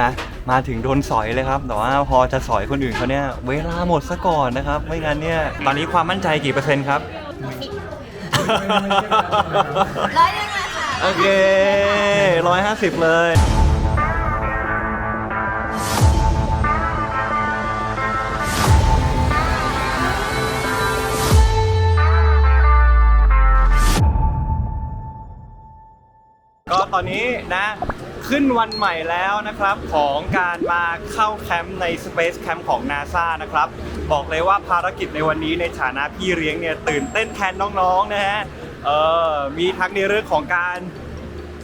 นะ มาถึงโดนสอยเลยครับ แต่ว่าพอจะสอยคนอื่นเขาเนี่ยเวลาหมดซะก่อนนะครับ ไม่งั้นเนี่ย ตอนนี้ความมั่นใจกี่เปอร์เซ็นต์ครับ ร้อยหนึ่งเลยค่ะ โอเคร้อยห้าสิบเลย ก็ตอนนี้นะ ขึ้นวันใหม่แล้วนะครับของการมาเข้าแคมป์ใน Space Camp ของ NASA นะครับ บอกเลยว่าภารกิจในวันนี้ในฐานะพี่เลี้ยงเนี่ยตื่นเต้นแทนน้องๆนะฮะเออมีทั้งในเรื่องของการ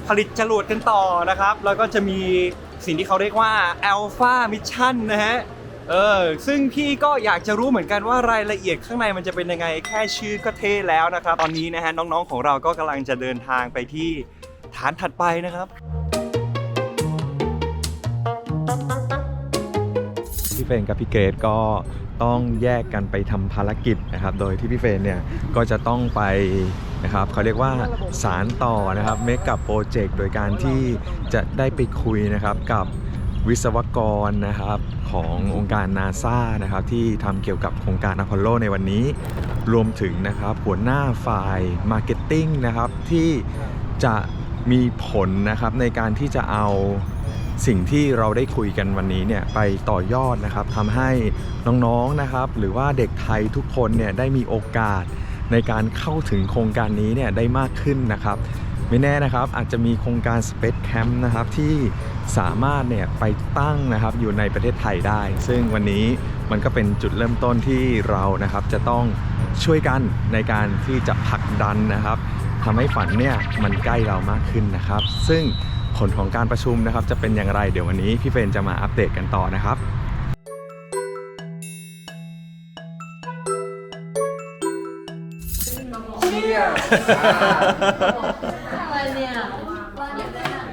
ผลิตจรวดกันต่อนะครับ แล้วก็จะมีสิ่งที่เขาเรียกว่า Alpha Mission นะฮะเออซึ่งพี่ก็อยากจะรู้เหมือนกันว่ารายละเอียดข้างในมันจะเป็นยังไงแค่ชื่อก็เท่แล้วนะครับ ตอนนี้นะฮะน้องๆของเราก็กำลังจะเดินทางไปที่ฐานถัดไปนะครับ รนกับพี่เกรดก็ต้องแยกกันไปทำภารกิจนะครับ โดยที่พี่เฟรนเนี่ยก็จะต้องไปนะครับเขาเรียกว่าสารต่อนะครับเมกับโปรเจกต์โดยการที่จะได้ไปคุยนะครับกับวิศวกรนะครับขององค์การนาซานะครับที่ทำเกี่ยวกับโครงการอพอลโลในวันนี้ รวมถึงนะครับหัวหน้าฝ่ายมาร์เก็ตติ้งนะครับที่จะมีผลนะครับในการที่จะเอา สิ่งที่เราได้คุยกันวันนี้เนี่ยไปต่อยอดนะครับทำให้น้องๆนะครับ หรือว่าเด็กไทยทุกคนเนี่ยได้มีโอกาสในการเข้าถึงโครงการนี้เนี่ยได้มากขึ้นนะครับ ไม่แน่นะครับอาจจะมีโครงการ Space Camp นะครับที่สามารถเนี่ยไปตั้งนะครับอยู่ในประเทศไทยได้ ซึ่งวันนี้มันก็เป็นจุดเริ่มต้นที่เรานะครับจะต้องช่วยกันในการที่จะผลักดันนะครับทำให้ฝันเนี่ยมันใกล้เรามากขึ้นนะครับ ซึ่ง ผลของการประชุมนะครับ จะเป็นอย่างไรเดี๋ยววันนี้พี่เฟรนจะมาอัปเดตกันต่อนะครับอะไรเนี่ย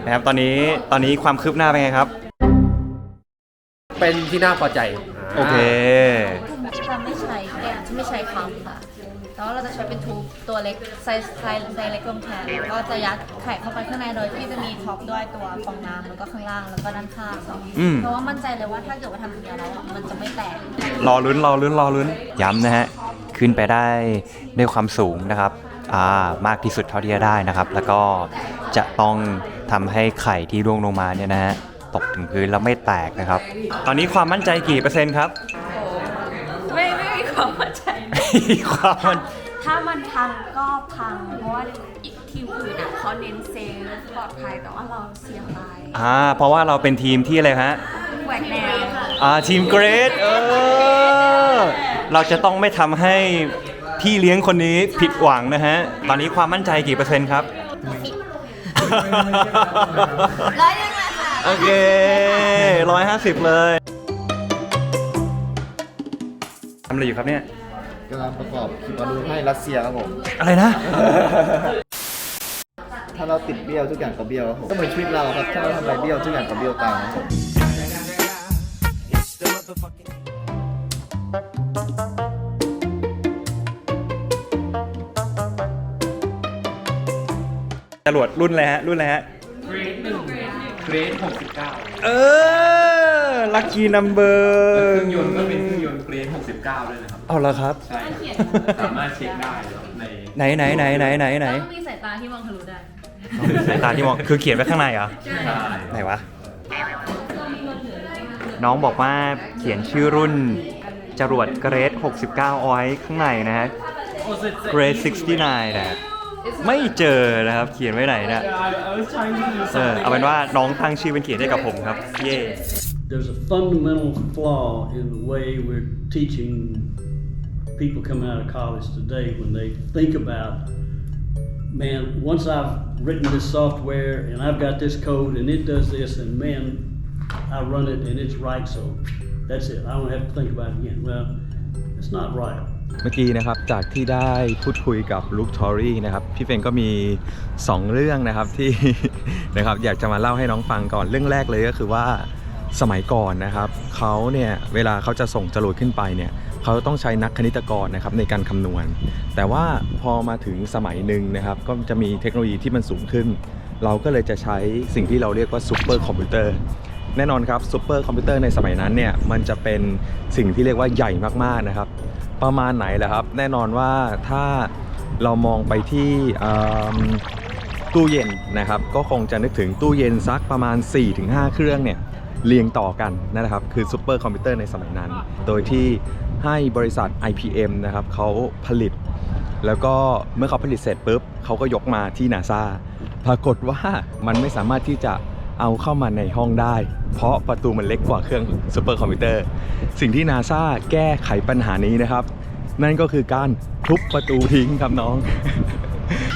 นะครับตอนนี้ตอนนี้ความคืบหน้าเป็นไงครับ เป็นที่น่าพอใจโอเค จะไม่ใช้แกนจะไม่ใช้คำค่ะแต่ ว่าเราจะใช้เป็นทูบตัวเล็กไซส์ไซส์ไซส์เล็กลงแทนแล้วก็จะยัดไข่เข้าไปข้างในโดยที่จะมีท็อปด้วยตัวฟองน้ำแล้วก็ข้างล่างแล้วก็ด้านข้างอืม เพราะว่ามั่นใจเลยว่าถ้าเกิดว่าทำเดียวแล้วอะมันจะไม่แตก รอลุ้นรอลุ้นรอลุ้นย้ำนะฮะ ขึ้นไปได้ด้วยความสูงนะครับอ่ามากที่สุดเท่าที่จะได้นะครับ แล้วก็จะต้องทำให้ไข่ที่ร่วงลงมาเนี่ยนะฮะตกถึงพื้นแล้วไม่แตกนะครับ ตอนนี้ความมั่นใจกี่เปอร์เซ็นต์ครับ ความมั่นใจ ความมัน ถ้ามันพังก็พัง เพราะว่าอีกทีมอื่นอะเขาเน้นเซฟปลอดภัยแต่ว่าเราเสี่ยงตายอ่า เพราะว่าเราเป็นทีมที่อะไรฮะ แหวกแนวอ่า ทีมเกรด เออ เราจะต้องไม่ทำให้พี่เลี้ยงคนนี้ผิดหวังนะฮะ ตอนนี้ความมั่นใจกี่เปอร์เซ็นต์ครับ ร้อยหนึ่งเลยค่ะ โอเคร้อยห้าสิบเลย ทำอะไรอยู่ครับเนี่ยกำลังประกอบคลิปอนุให้รัสเซียครับผม อะไรนะ ถ้าเราติดเบี้ยวทุกอย่างก็เบี้ยวครับผมก็เหมือนชีวิตเราครับ ถ้าเราทำอะไรเบี้ยวทุกอย่างก็เบี้ยวตามครับผมจรวดรุ่นอะไรฮะรุ่นอะไรฮะเกรดหนึ่ง เกรด69เออ ลัคกี้นัมเบอร์เครื่องยนต์ก็เป็นเครื่องยนต์เกรด69ด้วยนะครับ เอาละครับ ใช่ครับสามารถเช็คได้ในไหนไหนไหนไหนไหนไหนต้องมีสายตาที่มองทะลุได้ สายตาที่มองคือเขียนไว้ข้างในเหรอ ใช่ไหนวะ น้องบอกว่าเขียนชื่อรุ่น จรวดเกรด69เอาไว้ข้างในนะฮะ เกรด69นะฮะ ไม่เจอนะครับ เขียนไว้ไหนเนะเออ เอาเป็นว่าน้องตั้งชื่อเป็นเขียนให้กับผมครับ เย่ there's a fundamental flaw in the way we're teaching people coming out of college today when they think about, man, once I've written this software and I've got this code and it does this, and man, I run it and it's right, so that's it. I don't have to think about it again. Well, it's not right. เมื่อกี้นะครับจากที่ได้พูดคุยกับลูกทอรี่นะครับพี่เฟนก็มี 2 เรื่องนะครับที่นะครับอยากจะมาเล่าให้น้องฟังก่อนเรื่องแรกเลยก็คือว่าสมัยก่อนนะครับเขาเนี่ยเวลาเขาจะส่งจรวดขึ้นไปเนี่ยเขาต้องใช้นักคณิตกรนะครับในการคำนวณ แต่ว่าพอมาถึงสมัยหนึ่งนะครับก็จะมีเทคโนโลยีที่มันสูงขึ้น เราก็เลยจะใช้สิ่งที่เราเรียกว่าซูเปอร์คอมพิวเตอร์ แน่นอนครับซูเปอร์คอมพิวเตอร์ในสมัยนั้นเนี่ยมันจะเป็นสิ่งที่เรียกว่าใหญ่มากๆนะครับ ประมาณไหนแหละครับ แน่นอนว่าถ้าเรามองไปที่ตู้เย็นนะครับ ก็คงจะนึกถึงตู้เย็นสักประมาณ 4-5 เครื่องเนี่ยเรียงต่อกันนะครับ คือซูเปอร์คอมพิวเตอร์ในสมัยนั้น โดยที่ให้บริษัท IPM นะครับเขาผลิต แล้วก็เมื่อเขาผลิตเสร็จปุ๊บเขาก็ยกมาที่นาซาปรากฏว่ามันไม่สามารถที่จะ เอาเข้ามาในห้องได้ เพราะประตูมันเล็กกว่าเครื่องซูเปอร์คอมพิวเตอร์ สิ่งที่นาซาแก้ไขปัญหานี้นะครับ นั่นก็คือการทุบประตูทิ้งครับน้อง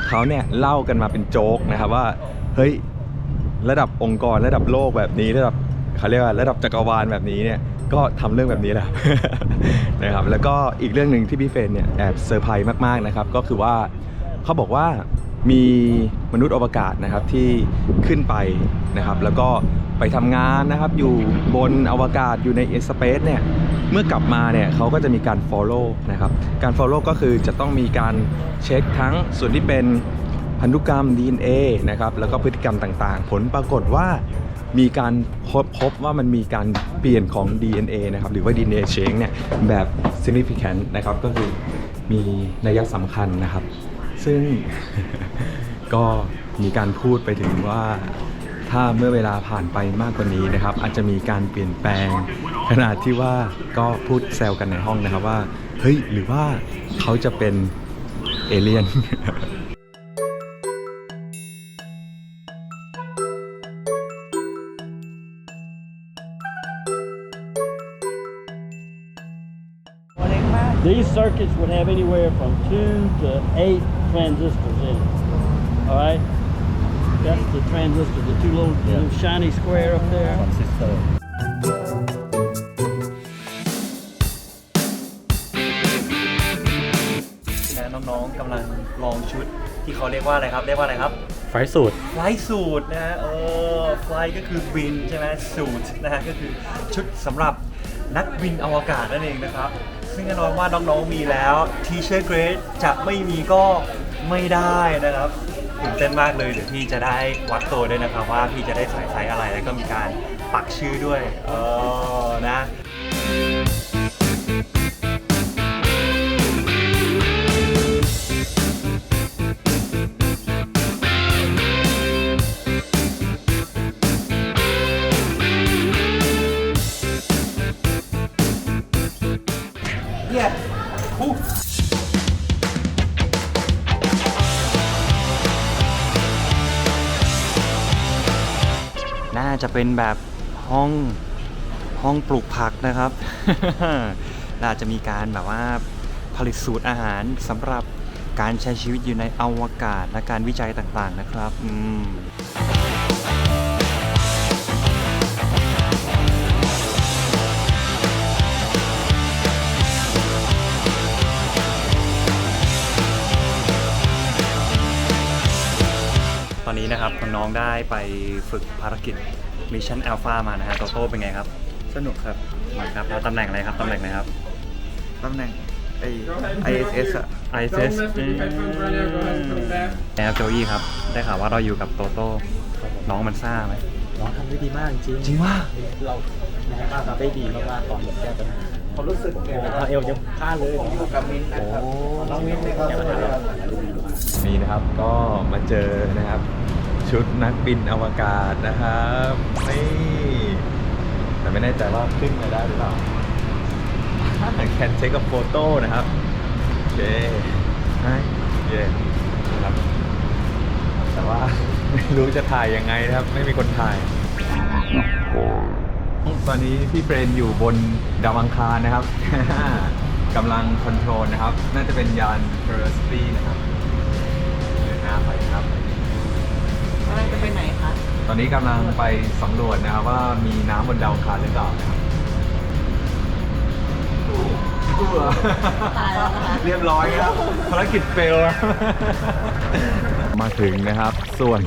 เขาเนี่ยเล่ากันมาเป็นโจ๊กนะครับว่า เฮ้ย ระดับองค์กรระดับโลกแบบนี้ระดับเขาเรียกว่าระดับจักรวาลแบบนี้เนี่ยก็ทำเรื่องแบบนี้แหละนะครับแล้วก็อีกเรื่องหนึ่งที่พี่เฟนเนี่ยแอบเซอร์ไพรส์มากๆนะครับก็คือว่าเขาบอกว่า มีมนุษย์อวกาศนะครับที่ขึ้นไปนะครับ แล้วก็ไปทำงานนะครับ อยู่บนอวกาศอยู่ในเอสเปซเนี่ยเมื่อกลับมาเนี่ยเขาก็จะมีการ follow นะครับ การ follow ก็คือจะต้องมีการเช็คทั้งส่วนที่เป็นพันธุกรรม DNA นะครับแล้วก็พฤติกรรมต่างๆ ผลปรากฏว่ามีการพบพบว่ามันมีการเปลี่ยนของ DNA นะครับหรือว่า DNA change เนี่ยแบบ significant นะครับก็คือมีนัยสำคัญนะครับ ซึ่ง ก็มีการพูดไปถึงว่าถ้าเมื่อเวลาผ่านไปมากกว่านี้นะครับ อาจจะมีการเปลี่ยนแปลง ขนาดที่ว่าก็พูดแซวกันในห้องนะครับว่า เฮ้ย หรือว่าเขาจะเป็นเอเลี่ยน These circuits would have anywhere from two to eight transistors in it. All right? That's the transistor, the two little, the little shiny square up there. นะน้องๆกำลังลองชุดที่เขาเรียกว่าอะไรครับ เรียกว่าอะไรครับ ไฟสูตร ไฟสูตรนะฮะ เออ ไฟก็คือบินใช่ไหมสูตรนะฮะ ก็คือชุดสำหรับนักบินอวกาศนั่นเองนะครับ ซึ่งแน่นอนว่าน้องๆมีแล้วทีเชอร์เกรดจะไม่มีก็ ไม่ได้นะครับตื่นเต้นมากเลยเดี๋ยวพี่จะได้วัดตัวด้วยนะครับว่าพี่จะได้ใส่ไซส์อะไรแล้วก็มีการปักชื่อด้วยเออนะ เป็นแบบห้องห้องปลูกผักนะครับน่าจะมีการแบบว่าผลิตสูตรอาหารสำหรับการใช้ชีวิตอยู่ในอวกาศและการวิจัยต่างๆนะครับ อืมตอนนี้นะครับน้องๆได้ไปฝึกภารกิจ Mission Alpha มานะฮะโตโต้เป็นไงครับสนุกครับมาครับแล้วตำแหน่งอะไรครับตำแหน่งไหนครับ ตำแหน่งไอ ISS อะ ISS แอร์โจอี้ครับ ได้ข่าวว่าเราอยู่กับโตโต้น้องมันซ่าไหมน้องทำได้ดีมากจริงจริงว่าเราทำได้ดีมากๆตอนแก้ปัญหาผมรู้สึกเราเอวยังพลาดเลยอยู่กับมินนะครับน้องมินนะครับสวัสดีครับนี่นะครับก็มาเจอนะครับ ชุดนักบินอวกาศนะครับนี่แต่ไม่แน่ใจว่าขึ้นมาได้หรือเปล่าแคนเช็คกับโฟโต้นะครับโอเคไฮเย่นะครับ แต่ว่าไม่รู้จะถ่ายยังไงนะครับ ไม่มีคนถ่าย ตอนนี้พี่เฟรนอยู่บนดาวอังคารนะครับกำลังคอนโทรลนะครับ น่าจะเป็นยาน Curiosity นะครับ อนนี้กำลังไปสำรวจนะครับว่ามีน้ำบนดาวอังคารหรือเปล่านะครับตายแล้วนะคะ เรียบร้อยครับภารกิจเฟลมาถึงนะครับ ส่วน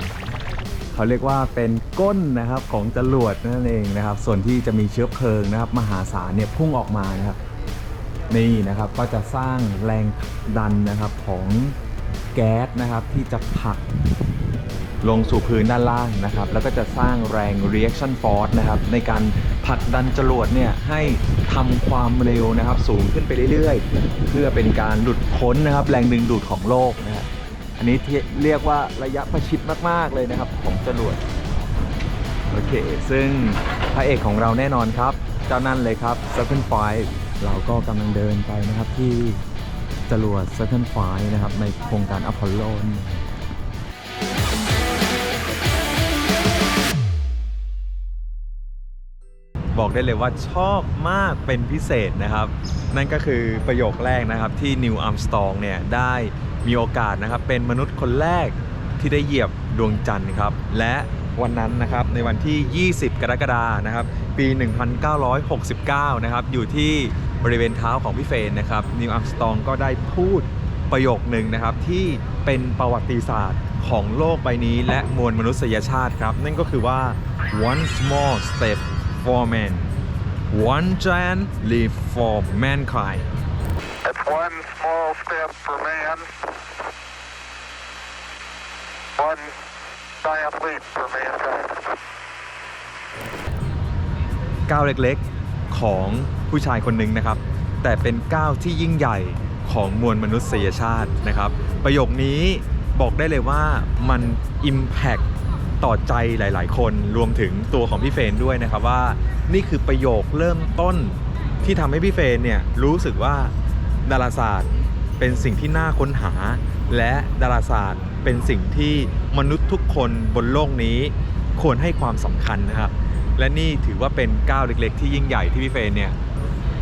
เขาเรียกว่าเป็นก้นนะครับของจรวดนั่นเองนะครับ ส่วนที่จะมีเชื้อเพลิงนะครับ มหาศาลเนี่ยพุ่งออกมานะครับนี่นะครับก็จะสร้างแรงดันนะครับของแก๊สนะครับที่จะผลัก ลงสู่พื้นด้านล่างนะครับ แล้วก็จะสร้างแรง reaction force นะครับ ในการผลักดันจรวดเนี่ยให้ทำความเร็วนะครับ สูงขึ้นไปเรื่อยๆ เพื่อเป็นการหลุดพ้นนะครับ แรงดึงดูดของโลกนะครับอันนี้เรียกว่าระยะประชิดมากๆเลยนะครับ ของจรวดโอเค ซึ่งพระเอกของเราแน่นอนครับ เจ้านั่นเลยครับ s 7 5เราก็กำลังเดินไปนะครับที่จรวด s 7 5นะครับ ในโครงการอพอลโลน บอกได้เลยว่าชอบมากเป็นพิเศษนะครับ นั่นก็คือประโยคแรกนะครับที่นิวอัมสตองเนี่ยได้มีโอกาสนะครับเป็นมนุษย์คนแรกที่ได้เหยียบดวงจันทร์ครับ และวันนั้นนะครับในวันที่ 20 กรกฎานะครับ ปี 1969 นะครับ อยู่ที่บริเวณเท้าของพี่เฟนนะครับนิวอัมสตองก็ได้พูดประโยคหนึ่งนะครับที่เป็นประวัติศาสตร์ของโลกใบนี้และมวลมนุษยชาติครับ นั่นก็คือว่า one small step for man one giant leap for mankind It's one small step for man, one giant leap for mankind. ก้าวเล็กๆของผู้ชายคนหนึ่งนะครับ แต่เป็นก้าวที่ยิ่งใหญ่ของมวลมนุษยชาตินะครับ ประโยคนี้บอกได้เลยว่ามัน Impact ต่อใจหลาย ๆ คนรวมถึงตัวของพี่เฟนด้วยนะครับว่านี่คือประโยคเริ่มต้นที่ทำให้พี่เฟนเนี่ยรู้สึกว่าดาราศาสตร์เป็นสิ่งที่น่าค้นหา และดาราศาสตร์เป็นสิ่งที่มนุษย์ทุกคนบนโลกนี้ควรให้ความสำคัญนะครับ และนี่ถือว่าเป็นก้าวเล็ก ๆ ที่ยิ่งใหญ่ที่พี่เฟนเนี่ย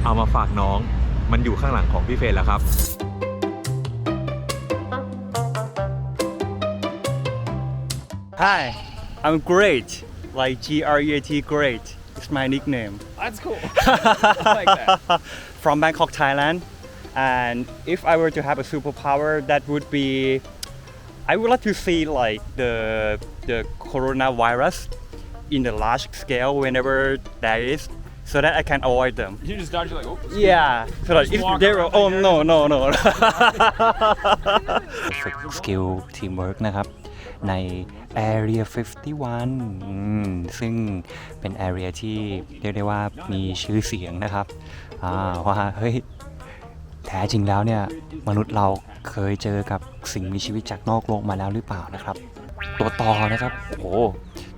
เอามาฝากน้องมันอยู่ข้างหลังของพี่เฟนแล้วครับ Hi I'm great like G R E A T great it's my nickname That's cool. like that. from Bangkok Thailand and if I were to have a superpower that would be I would like to see like the the coronavirus in the large scale whenever there is so that I can avoid them You just dodge, you're like, oh. Yeah, so like if walk they were, around oh like no no no ฝึกสกิลทีมเวิร์กนะครับ ใน Area 51อืมซึ่งเป็น Area ที่เรียกได้ว่ามีชื่อเสียงนะครับว่าเฮ้ยแท้จริงแล้วเนี่ย มนุษย์เราเคยเจอกับสิ่งมีชีวิตจากนอกโลกมาแล้วหรือเปล่านะครับ ตัวต่อนะครับ โอ้โห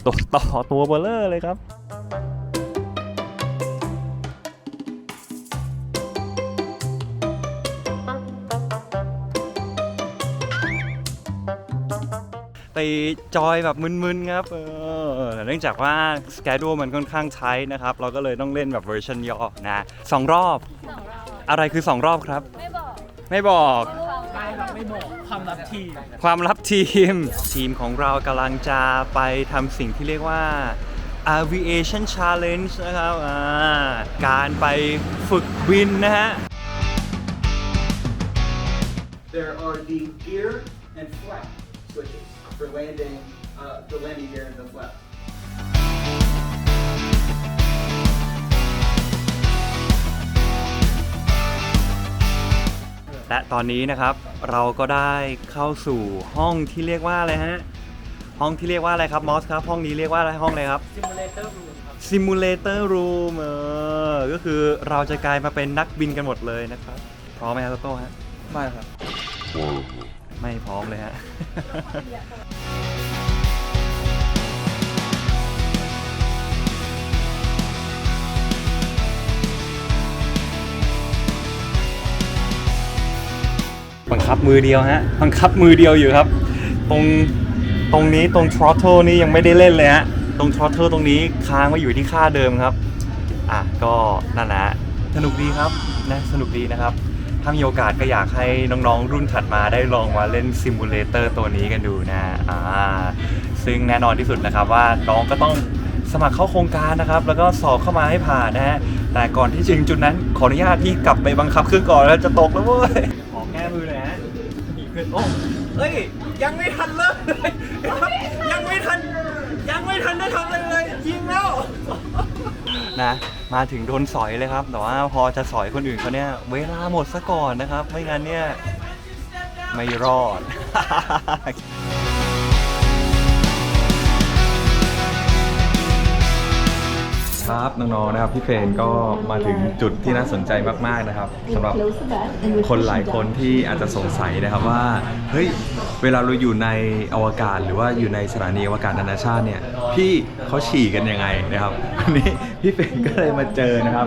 ตัวต่อตัวเบลเลอร์เลยครับ ไปจอยแบบมึนๆครับเออแต่เนื่องจากว่าสแกดูมันค่อนข้างใช้นะครับ เราก็เลยต้องเล่นแบบเวอร์ชันย่อนะสองรอบอะไรคือสองรอบครับ ไม่บอกไม่บอกความลับทีมความลับทีม ทีมของเรากำลังจะไปทำสิ่งที่เรียกว่า aviation challenge นะครับอ่าการไปฝึกบินนะฮะ There are the gear and flap switches for landing, uh, the landing gear and the flap. และตอนนี้นะครับเราก็ได้เข้าสู่ห้องที่เรียกว่าอะไรฮะ ห้องที่เรียกว่าอะไรครับมอสครับ ห้องนี้เรียกว่าอะไรห้องอะไรครับ Simulator Room ครับ Simulator Room เออก็คือเราจะกลายมาเป็นนักบินกันหมดเลยนะครับ พร้อมไหมครับโตโต้ฮะ ไม่ครับ ไม่พร้อมเลยฮะบังคับมือเดียวฮะบังคับมือเดียวอยู่ครับ ตรงตรงนี้ตรง throttle นี่ยังไม่ได้เล่นเลยฮะตรง throttle ตรงนี้ค้างไว้อยู่ที่ค่าเดิมครับ อะก็นั่นแหละสนุกดีครับนะสนุกดีนะครับ ถ้ามีโอกาสก็อยากให้น้องๆ รุ่นถัดมาได้ลองมาเล่นซิมูเลเตอร์ตัวนี้กันดูนะอ่าซึ่งแน่นอนที่สุดนะครับว่าน้องก็ต้องสมัครเข้าโครงการนะครับ แล้วก็สอบเข้ามาให้ผ่านนะฮะแต่ก่อนที่จะถึงจุดนั้นขออนุญาตที่กลับไปบังคับเครื่องก่อนแล้วจะตกแล้วเว้ยขอแก้มือหน่อยฮะมีขึ้นโอ้เอ้ยยังไม่ทันเลยยังไม่ทัน ยังไม่ทันได้ทำอะไรเลยยิงแล้ว นะมาถึงโดนสอยเลยครับ แต่ว่าพอจะสอยคนอื่นเขาเนี่ยเวลาหมดซะก่อนนะครับ ไม่งั้นเนี่ยไม่รอด ครับน้องๆนะครับพี่เฟรนก็มาถึงจุดที่น่าสนใจมากๆนะครับสำหรับคนหลายคนที่อาจจะสงสัยนะครับว่าเฮ้ยเวลาเราอยู่ในอวกาศ หรือว่าอยู่ในสถานีอวกาศนานาชาติเนี่ยพี่เขาฉี่กันยังไงนะครับวันนี้พี่เฟรนก็เลยมาเจอนะครับ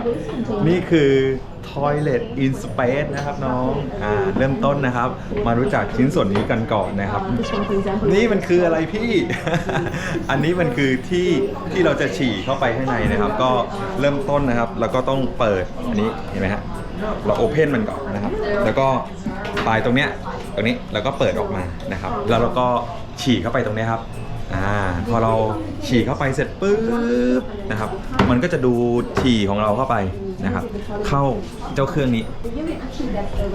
นี่คือ Toilet in Space นะครับน้องอ่าเริ่มต้นนะครับ มารู้จักชิ้นส่วนนี้กันก่อนนะครับ นี่มันคืออะไรพี่ อันนี้มันคือที่ที่เราจะฉี่เข้าไปข้างในนะครับ ก็เริ่มต้นนะครับ แล้วก็ต้องเปิดอันนี้เห็นไหมฮะเราโอเพนมันก่อนนะครับ แล้วก็ปลายตรงเนี้ยตรงนี้แล้วก็เปิดออกมานะครับ แล้วเราก็ฉี่เข้าไปตรงเนี้ยครับอ่าพอเราฉี่เข้าไปเสร็จปุ๊บนะครับ มันก็จะดูดฉี่ของเราเข้าไป นะครับ เข้าเจ้าเครื่องนี้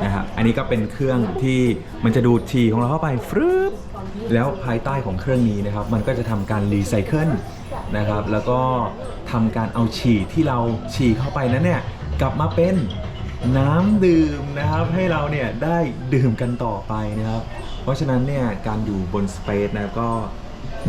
นะครับอันนี้ก็เป็นเครื่องที่มันจะดูดฉี่ของเราเข้าไปฟรึบแล้วภายใต้ของเครื่องนี้นะครับ มันก็จะทำการรีไซเคิลนะครับ แล้วก็ทำการเอาฉี่ที่เราฉี่เข้าไปนั้นเนี่ยกลับมาเป็นน้ำดื่มนะครับให้เราเนี่ยได้ดื่มกันต่อไปนะครับ เพราะฉะนั้นเนี่ยการอยู่บนสเปซนะก็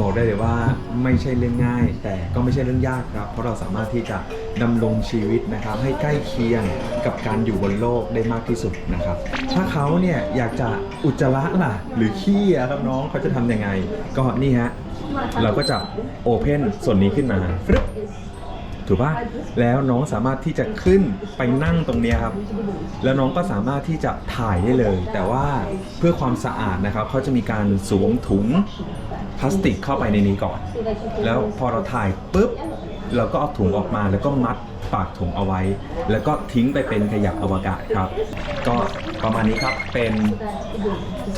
บอกได้เลยว่าไม่ใช่เรื่องง่าย แต่ก็ไม่ใช่เรื่องยากครับเพราะเราสามารถที่จะดำรงชีวิตนะครับให้ใกล้เคียงกับการอยู่บนโลกได้มากที่สุดนะครับ ถ้าเขาเนี่ยอยากจะอุจจาระล่ะ หรือขี้อะครับน้องเขาจะทำยังไง ก็นี่ฮะเราก็จะโอเพนส่วนนี้ขึ้นมาฟรึบถูกปะแล้วน้องสามารถที่จะขึ้นไปนั่งตรงนี้ครับ แล้วน้องก็สามารถที่จะถ่ายได้เลย แต่ว่าเพื่อความสะอาดนะครับเขาจะมีการสวมถุง พลาสติกเข้าไปในนี้ก่อน แล้วพอเราถ่ายปุ๊บเราก็เอาถุงออกมาแล้วก็มัดปากถุงเอาไว้ แล้วก็ทิ้งไปเป็นขยะอวกาศครับ ก็ประมาณนี้ครับเป็น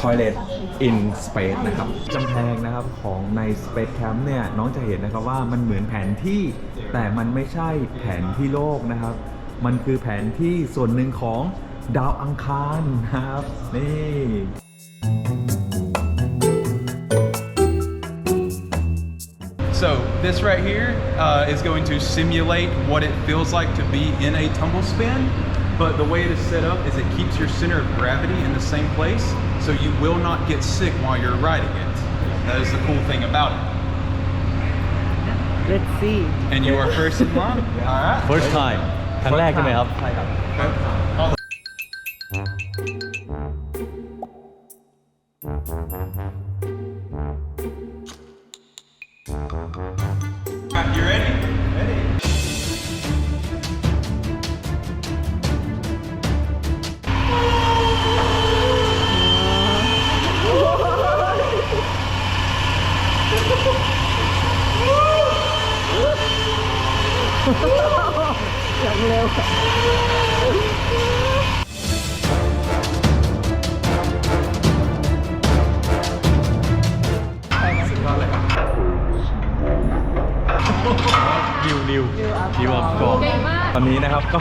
Toilet in Space นะครับกำแพงนะครับของใน Space Camp เนี่ยน้องจะเห็นนะครับว่ามันเหมือนแผนที่ แต่มันไม่ใช่แผนที่โลกนะครับ มันคือแผนที่ส่วนหนึ่งของดาวอังคารนะครับนี่ So this right here uh, is going to simulate what it feels like to be in a tumble spin. But the way it is set up is it keeps your center of gravity in the same place, so you will not get sick while you're riding it. That is the cool thing about it. Let's see. And you are first in line. All right. first time ครั้งแรกใช่ไหมครับ ใช่ครับ ตอนนี้นะครับก็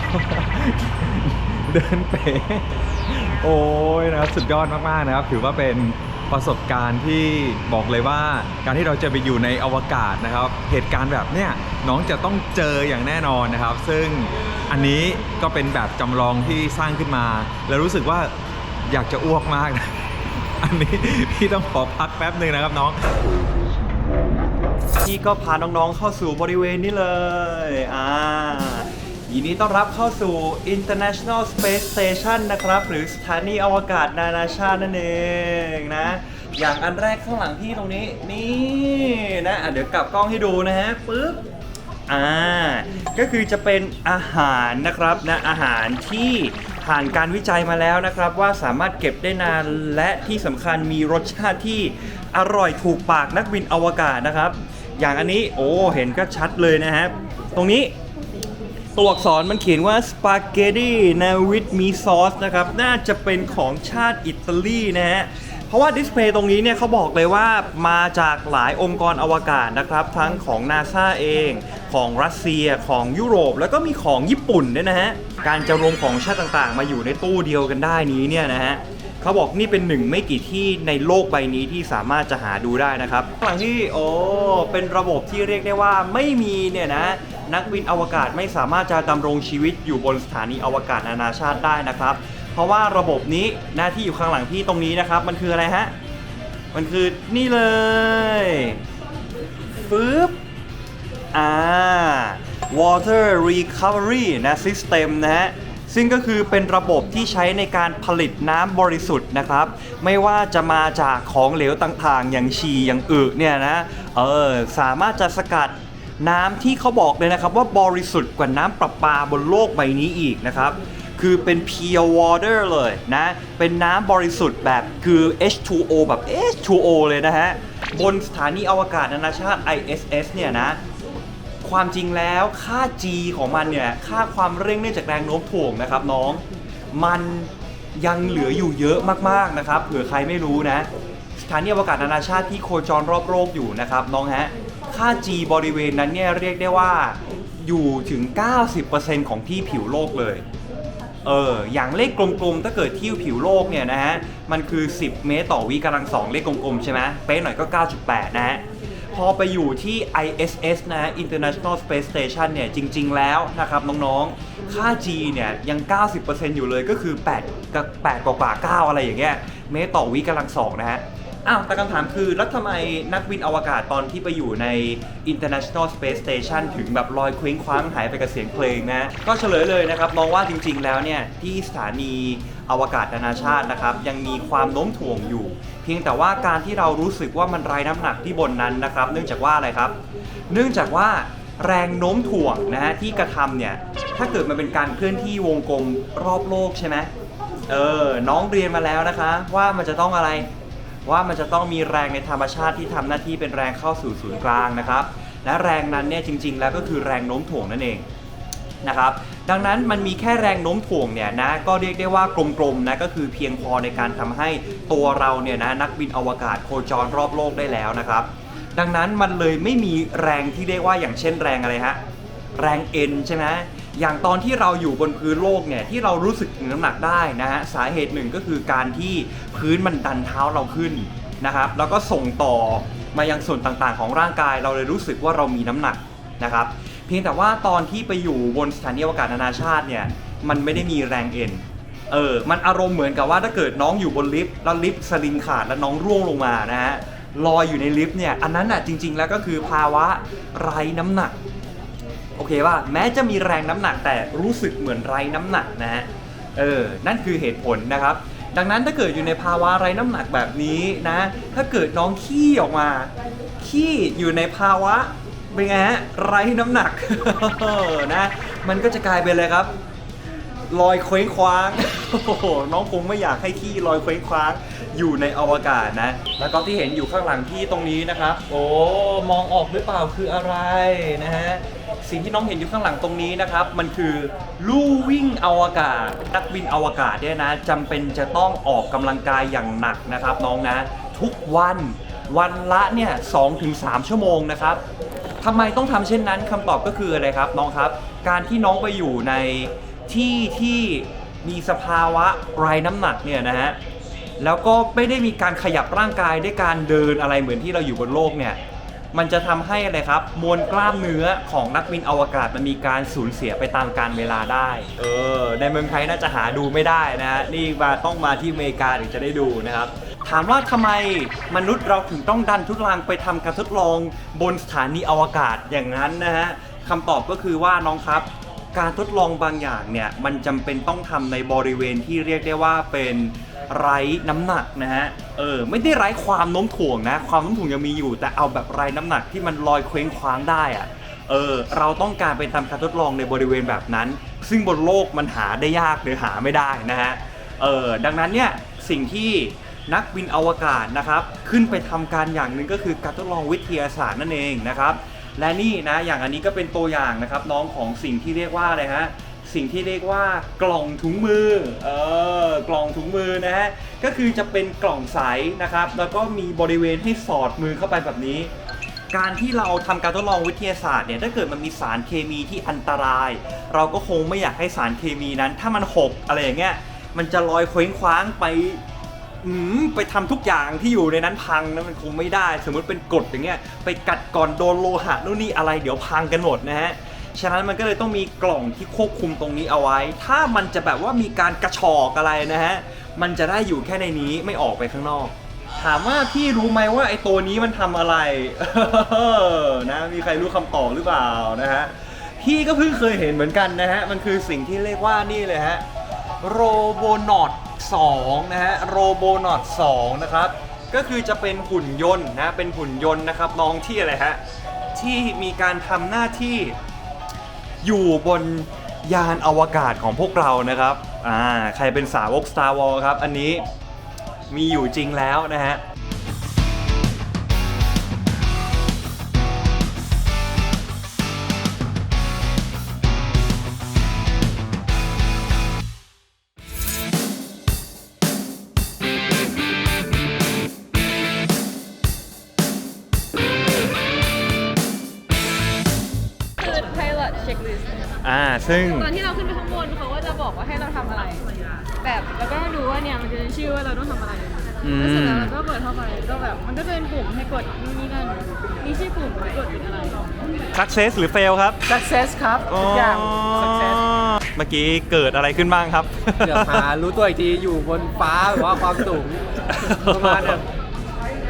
เดินเป๋โอ้ยนะครับสุดยอดมากๆนะครับ ถือว่าเป็นประสบการณ์ที่บอกเลยว่าการที่เราจะไปอยู่ในอวกาศนะครับ เหตุการณ์แบบเนี้ยน้องจะต้องเจออย่างแน่นอนนะครับ ซึ่งอันนี้ก็เป็นแบบจำลองที่สร้างขึ้นมา แล้วรู้สึกว่าอยากจะอ้วกมากนะอันนี้พี่ต้องขอพักแป๊บหนึ่งนะครับน้องพี่ก็พาน้องๆเข้าสู่บริเวณนี้เลย อ่า ยินดีต้อนรับเข้าสู่ International Space Station นะครับ หรือสถานีอวกาศนานาชาตินั่นเองนะ อย่างอันแรกข้างหลังพี่ตรงนี้ นี่นะอะเดี๋ยวกลับกล้องให้ดูนะฮะปึ๊บอ่าก็คือจะเป็นอาหารนะครับนะอาหารที่ผ่านการวิจัยมาแล้วนะครับ ว่าสามารถเก็บได้นานและที่สำคัญมีรสชาติที่อร่อยถูกปากนักบินอวกาศนะครับ อย่างอันนี้โอ้เห็นก็ชัดเลยนะฮะตรงนี้ ตัวอักษรมันเขียนว่าสปาเกตตีนะวิดมีซอสนะครับ น่าจะเป็นของชาติอิตาลีนะฮะ เพราะว่าดิสเพย์ตรงนี้เนี่ยเขาบอกเลยว่ามาจากหลายองค์กรอวกาศนะครับ ทั้งของ NASA เองของรัสเซียของยุโรปแล้วก็มีของญี่ปุ่นด้วยนะฮะ การจะรวมของชาติต่างๆ มาอยู่ในตู้เดียวกันได้นี้เนี่ยนะฮะ เขาบอกนี่เป็นหนึ่งไม่กี่ที่ในโลกใบนี้ที่สามารถจะหาดูได้นะครับข้างหลังที่โอ้เป็นระบบที่เรียกได้ว่าไม่มีเนี่ยนะนักบินอวกาศไม่สามารถจะดำรงชีวิตอยู่บนสถานีอวกาศนานาชาติได้นะครับ เพราะว่าระบบนี้หน้าที่อยู่ข้างหลังพี่ตรงนี้นะครับ มันคืออะไรฮะมันคือนี่เลยฟึบอ่า water recovery นะ system นะฮะ ซึ่งก็คือเป็นระบบที่ใช้ในการผลิตน้ำบริสุทธิ์นะครับ ไม่ว่าจะมาจากของเหลวต่างๆ อย่างฉี่อย่างอึเนี่ยนะเออสามารถจะสกัดน้ำที่เขาบอกเลยนะครับ ว่าบริสุทธิ์กว่าน้ำประปาบนโลกใบนี้อีกนะครับ คือเป็น pure water เลยนะ เป็นน้ำบริสุทธิ์แบบคือ H2O แบบ H2O เลยนะฮะ บนสถานีอวกาศนานาชาติ ISS เนี่ยนะ ความจริงแล้วค่า G ของมันเนี่ย ค่าความเร่งเนื่องจากแรงโน้มถ่วงนะครับน้อง มันยังเหลืออยู่เยอะมากๆนะครับ เผื่อใครไม่รู้นะ สถานีอวกาศนานาชาติที่โคจรรอบโลกอยู่นะครับน้องฮะ ค่า G บริเวณนั้นเนี่ยเรียกได้ว่าอยู่ถึง 90%ของที่ผิวโลกเลย เออ อย่างเลขกลมๆ ถ้าเกิดที่ผิวโลกเนี่ยนะฮะ มันคือ 10 เมตรต่อวิกำลังสองเลขกลมๆ ใช่ไหมเป๊ะหน่อยก็ 9.8 นะฮะ พอไปอยู่ที่ ISS นะ International Space Station เนี่ย จริง ๆ แล้วนะครับน้องๆ ค่า G เนี่ยยัง 90%อยู่เลยก็คือ8กับ8กว่าๆ9อะไรอย่างเงี้ย เมตรต่อวิกำลังสองนะฮะอ้าวแต่คำถามคือ แล้วทำไมนักบินอวกาศตอนที่ไปอยู่ใน International Space Station ถึงแบบลอยเคว้งคว้างหายไปกับเสียงเพลงนะ ก็เฉลยเลยนะครับมองว่าจริงๆแล้วเนี่ย ที่สถานีอวกาศนานาชาตินะครับ ยังมีความโน้มถ่วงอยู่ พียงแต่ว่าการที่เรารู้สึกว่ามันไร้น้ำหนักที่บนนั้นนะครับ เนื่องจากว่าอะไรครับ เนื่องจากว่าแรงโน้มถ่วงนะฮะที่กระทำเนี่ยถ้าเกิดมันเป็นการเคลื่อนที่วงกลมรอบโลกใช่ไหมเออน้องเรียนมาแล้วนะคะ ว่ามันจะต้องอะไรว่ามันจะต้องมีแรงในธรรมชาติที่ทำหน้าที่เป็นแรงเข้าสู่ศูนย์กลางนะครับและแรงนั้นเนี่ยจริง ๆ แล้วก็คือแรงโน้มถ่วงนั่นเอง นะครับดังนั้นมันมีแค่แรงโน้มถ่วงเนี่ยนะก็เรียกได้ว่ากลมๆนะก็คือเพียงพอในการทำให้ตัวเราเนี่ยนะนักบินอวกาศโคจรรอบโลกได้แล้วนะครับ ดังนั้นมันเลยไม่มีแรงที่เรียกว่าอย่างเช่นแรงอะไรฮะแรงเอ็นใช่ไหมอย่างตอนที่เราอยู่บนพื้นโลกเนี่ยที่เรารู้สึกถึงน้ำหนักได้นะฮะสาเหตุหนึ่งก็คือการที่พื้นมันดันเท้าเราขึ้นนะครับแล้วก็ส่งต่อมายังส่วนต่างๆ ของร่างกายเราเลยรู้สึกว่าเรามีน้ำหนักนะครับ เพียงแต่ว่าตอนที่ไปอยู่บนสถานีอวกาศนานาชาติเนี่ยมันไม่ได้มีแรงเอ็นเออมันอารมณ์เหมือนกับว่าถ้าเกิดน้องอยู่บนลิฟต์แล้วลิฟต์สลิงขาดแล้วน้องร่วงลงมานะฮะลอยอยู่ในลิฟต์เนี่ยอันนั้นอะจริง ๆ แล้วก็คือภาวะไร้น้ำหนักโอเคว่าแม้จะมีแรงน้ำหนักแต่รู้สึกเหมือนไร้น้ำหนักนะฮะเออนั่นคือเหตุผลนะครับ ดังนั้นถ้าเกิดอยู่ในภาวะไร้น้ำหนักแบบนี้นะ ถ้าเกิดน้องขี้ออกมาขี้อยู่ในภาวะ เป็นไงฮะไร้น้ำหนัก นะ มันก็จะกลายเป็นอะไรครับลอยเคว้งคว้าง โอ้โห น้องคงไม่อยากให้ขี้ลอยเคว้งคว้างอยู่ในอวกาศนะ แล้วก็ที่เห็นอยู่ข้างหลังพี่ตรงนี้นะครับ โอ้ มองออกหรือเปล่าคืออะไรนะฮะ สิ่งที่น้องเห็นอยู่ข้างหลังตรงนี้นะครับ มันคือลู่วิ่งอวกาศ นักบินอวกาศเนี่ยนะจำเป็นจะต้องออกกำลังกายอย่างหนักนะครับน้องนะ ทุกวัน วันละเนี่ย2-3ชั่วโมงนะครับ ทำไมต้องทำเช่นนั้นคำตอบก็คืออะไรครับน้องครับ การที่น้องไปอยู่ในที่ที่มีสภาวะไร้น้ำหนักเนี่ยนะฮะแล้วก็ไม่ได้มีการขยับร่างกายด้วยการเดินอะไรเหมือนที่เราอยู่บนโลกเนี่ยมันจะทำให้อะไรครับ มวลกล้ามเนื้อของนักบินอวกาศมันมีการสูญเสียไปตามกาลเวลาได้ เออ ในเมืองไทยน่าจะหาดูไม่ได้นะฮะนี่มาต้องมาที่อเมริกาถึงจะได้ดูนะครับ ถามว่าทำไมมนุษย์เราถึงต้องดันทุลังไปทำการทดลองบนสถานีอวกาศอย่างนั้นนะฮะคำตอบก็คือว่าน้องครับ การทดลองบางอย่างเนี่ยมันจำเป็นต้องทำในบริเวณที่เรียกได้ว่าเป็นไร้น้ำหนักนะฮะ เออ ไม่ได้ไร้ความโน้มถ่วงนะ ความโน้มถ่วงยังมีอยู่ แต่เอาแบบไร้น้ำหนักที่มันลอยเคว้งคว้างได้อะเออ เราต้องการไปทำการทดลองในบริเวณแบบนั้น ซึ่งบนโลกมันหาได้ยากหรือหาไม่ได้นะฮะ เออ ดังนั้นเนี่ยสิ่งที่ นักบินอวกาศนะครับ ขึ้นไปทำการอย่างหนึ่งก็คือการทดลองวิทยาศาสตร์นั่นเองนะครับ และนี่นะอย่างอันนี้ก็เป็นตัวอย่างนะครับน้องของสิ่งที่เรียกว่าอะไรฮะสิ่งที่เรียกว่ากล่องถุงมือ เออ กล่องถุงมือนะฮะ ก็คือจะเป็นกล่องใสนะครับ แล้วก็มีบริเวณให้สอดมือเข้าไปแบบนี้ การที่เราทำการทดลองวิทยาศาสตร์เนี่ย ถ้าเกิดมันมีสารเคมีที่อันตราย เราก็คงไม่อยากให้สารเคมีนั้น ถ้ามันหกอะไรอย่างเงี้ย มันจะลอยเคว้งคว้างไป อืมไปทำทุกอย่างที่อยู่ในนั้นพังนะมันคงไม่ได้ สมมติเป็นกรดอย่างเงี้ยไปกัดก่อนโดนโลหะนู่นนี่อะไรเดี๋ยวพังกันหมดนะฮะฉะนั้นมันก็เลยต้องมีกล่องที่ควบคุมตรงนี้เอาไว้ ถ้ามันจะแบบว่ามีการกระชอกอะไรนะฮะมันจะได้อยู่แค่ในนี้ไม่ออกไปข้างนอก ถามว่าพี่รู้ไหมว่าไอ้ตัวนี้มันทำอะไรนะมีใครรู้คำตอบหรือเปล่านะฮะพี่ก็เพิ่งเคยเห็นเหมือนกันนะฮะมันคือสิ่งที่เรียกว่านี่เลยฮะโรโบนอต 2 นะฮะโรโบนอต2นะครับ ก็คือจะเป็นหุ่นยนต์นะ เป็นหุ่นยนต์นะครับน้องที่อะไรฮะ ที่มีการทำหน้าที่อยู่บนยานอวกาศของพวกเรานะครับ อ่า ใครเป็นสาวก Star Wars ครับ อันนี้มีอยู่จริงแล้วนะฮะ ซึ่ง ตอนที่เราขึ้นไปข้างบนเขาก็จะบอกว่าให้เราทำอะไร แบบแล้วก็ดูว่าเนี่ยมันจะเป็นชื่อว่าเราต้องทำอะไรอืม แล้วเสร็จแล้วเราก็เปิดเข้าไปก็แบบมันก็จะเป็นปุ่มให้กดนู่นนี่นั่นมีชื่อปุ่มให้กดเป็นอะไร success หรือ fail ครับ success ครับทุกอย่าง success เมื่อกี้เกิดอะไรขึ้นบ้างครับ เกือบหารู้ตัวอีกทีอยู่บนฟ้าหรือว่าความสูงประมาณแบบ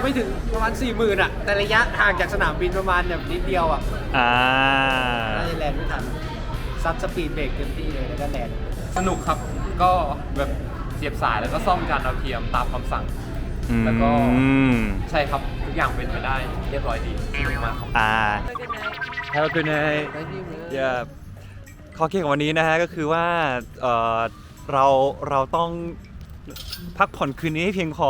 ไม่ถึงประมาณ4 0,000อะ แต่ระยะห่างจากสนามบินประมาณแบบนิดเดียวอะอ่า น่าจะแลนด์ไม่ทัน ซัดสปีดเบรกเต็มที่เลยแล้วก็แลนด์สนุกครับก็แบบเสียบสายแล้วก็ซ่อมจานดาวเทียมตามคำสั่ง แล้วก็ อืมใช่ครับทุกอย่างเป็นไปได้เรียบร้อยดีสนุกมากครับอ่า Have a good night yeah ข้อคิดของวันนี้นะฮะก็คือว่าเอ่อเราเราต้อง พักผ่อนคืนนี้ให้เพียงพอ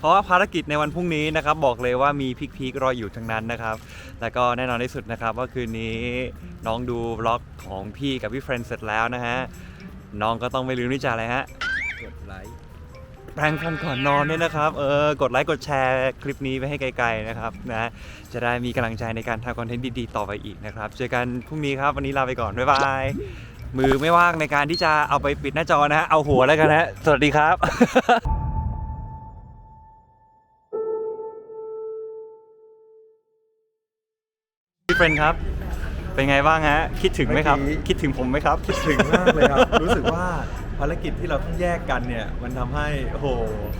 เพราะว่าภารกิจในวันพรุ่งนี้นะครับ บอกเลยว่ามีพิกๆรออยู่ทั้งนั้นนะครับ แล้วก็แน่นอนที่สุดนะครับ ว่าคืนนี้น้องดูบล็อกของพี่กับพี่เฟรนด์เสร็จแล้วนะฮะ น้องก็ต้องไม่ลืมที่จะอะไรฮะ กดไลค์แปรงฟันก่อนนอนด้วยนะครับ เออ กดไลค์ กดแชร์คลิปนี้ไปให้ไกลๆนะครับนะ จะได้มีกำลังใจในการทำคอนเทนต์ดีๆ ต่อไปอีกนะครับ เจอกันพรุ่งนี้ครับ วันนี้ลาไปก่อน บ๊ายบาย มือไม่ว่างในการที่จะเอาไปปิดหน้าจอนะฮะ เอาหัวแล้วกันนะฮะ สวัสดีครับพี่เฟรนครับ เป็นไงบ้างฮะ คิดถึงไหมครับ เมื่อกี้ คิดถึงผมไหมครับ คิดถึงมากเลยครับ รู้สึกว่าภารกิจที่เราต้องแยกกันเนี่ย มันทำให้โอ้โห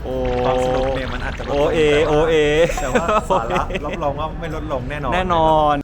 โอ้ความสนุกเนี่ยมันอาจจะลดลงโอเอแต่ว่าโอเอแต่ว่าสาระรับรองว่าไม่ลดลงแน่นอนแน่นอน